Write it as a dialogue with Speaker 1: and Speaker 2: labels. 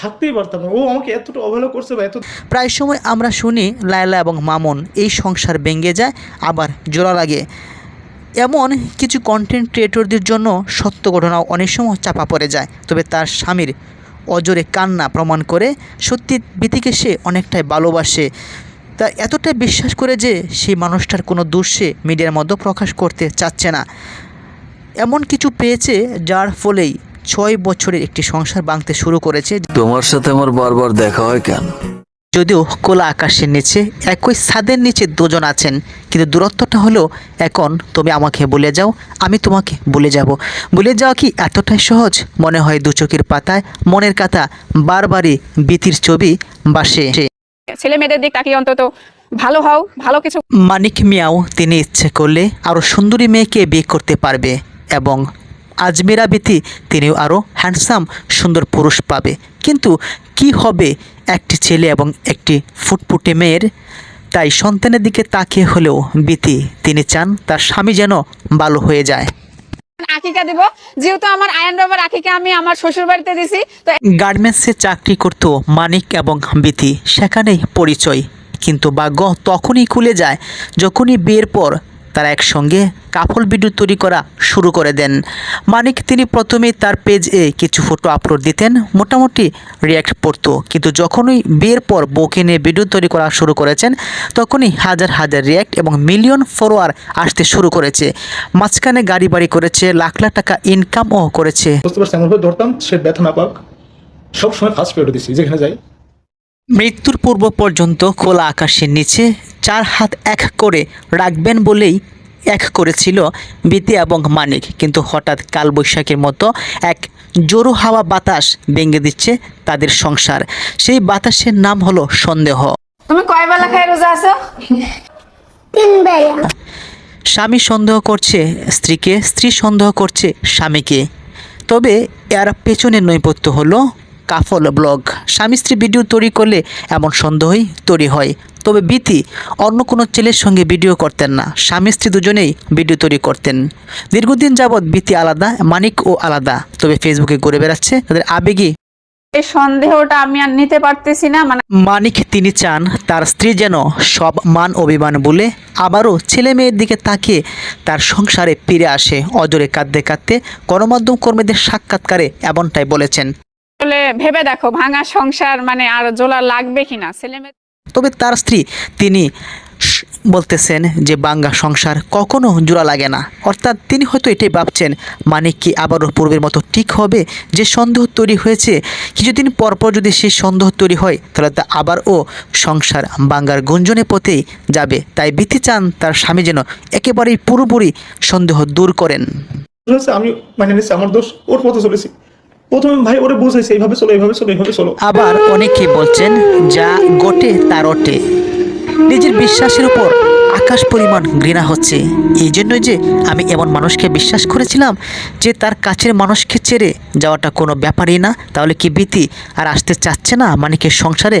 Speaker 1: থাকতেই পারতাম না। ও আমাকে এতটা অবহেলা করছে বা এত
Speaker 2: প্রায় সময় আমরা শুনি, লায়লা এবং মামুন, এই সংসার ভেঙে যায়, আবার জোড়া লাগে। এমন কিছু কন্টেন্ট ক্রিয়েটরদের জন্য সত্য ঘটনাও অনেক সময় চাপা পড়ে যায়। তবে তার স্বামীর অজরে কান্না প্রমাণ করে সত্যি বিতিকে সে অনেকটাই ভালোবাসে। তা এতটাই বিশ্বাস করে যে সেই মানুষটার কোনো সে মিডিয়ার মধ্যে প্রকাশ করতে চাচ্ছে না। এমন কিছু পেয়েছে যার ফলেই ছয় বছরের একটি সংসার ভাঙতে শুরু করেছে।
Speaker 3: তোমার সাথে আমার বারবার দেখা হয় কেন?
Speaker 2: যদিও কোলা আকাশের নিচে একই ছাদের নিচে দুজন আছেন কিন্তু দূরত্বটা হলো এখন তুমি আমাকে বলে যাও আমি তোমাকে বলে যাব। বলে যাওয়া কি এতটাই সহজ? মনে হয় দু চোখের পাতায় মনের কথা বারবারই বিতির ছবি বাসে।
Speaker 4: ছেলে মেয়েদের দিক তাকিয়ে অন্তত ভালো হও ভালো কিছু
Speaker 2: মানিক মিয়াও তিনি ইচ্ছে করলে আরও সুন্দরী মেয়েকে বিয়ে করতে পারবে এবং আজমিরা বিতি তিনিও আরও হ্যান্ডসাম সুন্দর পুরুষ পাবে। কিন্তু কি হবে একটি ছেলে এবং একটি ফুটফুটে মেয়ের? তাই সন্তানের দিকে তাকিয়ে হলেও বিতি তিনি চান তার স্বামী যেন ভালো হয়ে যায়।
Speaker 4: আকিকা দিব যেহেতু আমার আয়ন বাবার আকিকা আমি আমার শ্বশুর বাড়িতে দিছি তো
Speaker 2: গার্মেন্টসে চাকরি করত মানিক এবং বিতি সেখানেই পরিচয়। কিন্তু ভাগ্য তখনই খুলে যায় যখনই বিয়ের পর তারা একসঙ্গে কাপড় ভিডিও তৈরি করা শুরু করে দেন। মানিক তিনি প্রথমেই তার পেজে কিছু ফটো আপলোড দিতেন মোটামুটি রিয়াক্ট পড়তো। কিন্তু যখনই বিয়ের পর বউকে নিয়ে ভিডিও তৈরি করা শুরু করেছেন তখনই হাজার হাজার রিয়াক্ট এবং মিলিয়ন ফলোয়ার আসতে শুরু করেছে। মাঝখানে গাড়ি বাড়ি করেছে লাখ লাখ টাকা ইনকামও করেছে।
Speaker 1: বুঝতে পারছি এমনভাবে ধরতাম সে ব্যথা না পাক। সবসময় ফার্স্ট প্রায়োরিটি দিচ্ছি যেখানে যাই।
Speaker 2: মৃত্যুর পূর্ব পর্যন্ত খোলা আকাশের নিচে চার হাত এক করে রাখবেন বলেই এক করেছিল বিতি এবং মানিক। কিন্তু হঠাৎ কালবৈশাখীর মতো এক জোরো হাওয়া বাতাস ভেঙে দিচ্ছে তাদের সংসার। সেই বাতাসের নাম হলো সন্দেহ।
Speaker 4: তুমি কয় বেলা খাই রোজা আছো?
Speaker 2: স্বামী সন্দেহ করছে স্ত্রীকে স্ত্রী সন্দেহ করছে স্বামীকে। তবে এর পেছনের নৈপথ্য হলো কাফল ব্লগ। স্বামী স্ত্রী ভিডিও তৈরি করলে এমন সন্দেহই তৈরি হয়। তবে বিতি অন্য কোনো ছেলের সঙ্গে ভিডিও করতেন না। স্বামী স্ত্রী দুজনেই ভিডিও তৈরি করতেন। দীর্ঘদিন যাবৎ বিতি আলাদা মানিক ও আলাদা। তবে ফেসবুকে ঘুরে বেড়াচ্ছে তাদের আবেগী
Speaker 4: এই সন্দেহটা আমি আর নিতে পারতেছি না মানে
Speaker 2: মানিক তিনি চান তার স্ত্রী যেন সব মান অভিমান বলে আবারও ছেলে মেয়ের দিকে তাকিয়ে তার সংসারে ফিরে আসে। অজরে কাঁদতে কাঁদতে গণমাধ্যম কর্মীদের সাক্ষাৎকারে এমনটাই বলেছেন।
Speaker 4: আসলে ভেবে দেখো ভাঙা সংসার মানে আর জোলা লাগবে কিনা? ছেলে মেয়ে
Speaker 2: তবে তার স্ত্রী তিনি বলতেছেন যে বাঙ্গা সংসার কখনো জোড়া লাগে না। অর্থাৎ তিনি হয়তো এটাই ভাবছেন মানে কি আবারও পূর্বের মতো ঠিক হবে যে সন্দেহ তৈরি হয়েছে? কিছুদিন পরপর যদি সেই সন্দেহ তৈরি হয় তাহলে তা আবারও সংসার বাঙ্গার গুঞ্জনে পথেই যাবে। তাই বিতি চান তার স্বামী যেন একেবারেই পুরোপুরি সন্দেহ দূর করেন।
Speaker 1: আমি মানে আমার দোষ ওর মতো চলেছি। প্রথমে ভাই ওরে বুঝাইছে, এইভাবে চলো এইভাবে চলো এইভাবে চলো।
Speaker 2: আবার অনেকে বলছেন, যা গটে তার ওটে। নিজের বিশ্বাসের উপর আকাশ পরিমাণ ঘৃণা হচ্ছে। এই জন্যই যে আমি এমন মানুষকে বিশ্বাস করেছিলাম যে তার কাছের মানুষকে ছেড়ে যাওয়াটা কোনো ব্যাপারই না। তাহলে কি ভীতি আর আসতে চাচ্ছে না মানে কি সংসারে?